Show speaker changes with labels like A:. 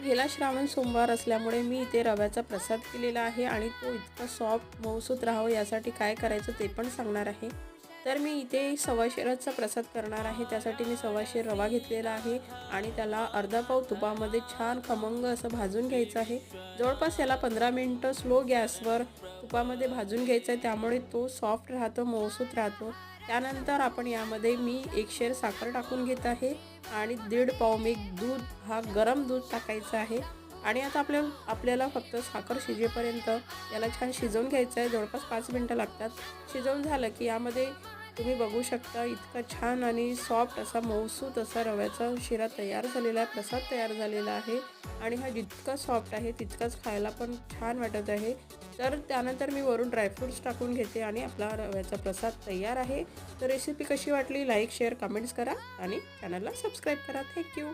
A: पहिला श्रावण सोमवार असल्यामुळे मी इथे रव्याचा प्रसाद केलेला आहे आणि तो इतका सॉफ्ट मऊसूत राहावं यासाठी काय करायचं ते पण सांगणार आहे. तर मी इथे सव्वाशेराचा प्रसाद करणार आहे. त्यासाठी मी सव्वाशे रवा घेतलेला आहे आणि त्याला अर्धा पाव तुपामध्ये छान खमंग असं भाजून घ्यायचं आहे. जवळपास याला पंधरा मिनटं स्लो गॅसवर तुपामध्ये भाजून घ्यायचं आहे. त्यामुळे तो सॉफ्ट राहतो मऊसूत राहतो. त्यानंतर आपण यामध्ये मी एक शेर साखर टाकून घेत आहे आणि दीड पाव मी दूध हा गरम दूध टाकायचा आहे. आणि आता आपल्या आपल्याला फक्त साखर शिजेपर्यंत याला छान शिजवून घ्यायचं आहे. जवळपास पाच मिनटं लागतात. शिजवून झालं की यामध्ये तुम्ही बघू शकता इतका छान आणि सॉफ्ट असा मऊसूत असा रव्याचा शिरा तयार झालेला आहे प्रसाद तयार झालेला आहे आणि हा जितका सॉफ्ट आहे तितकाच खायला पण छान वाटत आहे. तर त्यानंतर मी वरून ड्रायफ्रूट्स टाकून घेते आणि आपला रव्याचा प्रसाद तयार आहे. तर रेसिपी कशी वाटली लाईक शेअर कमेंट्स करा आणि चॅनलला सबस्क्राईब करा. थँक्यू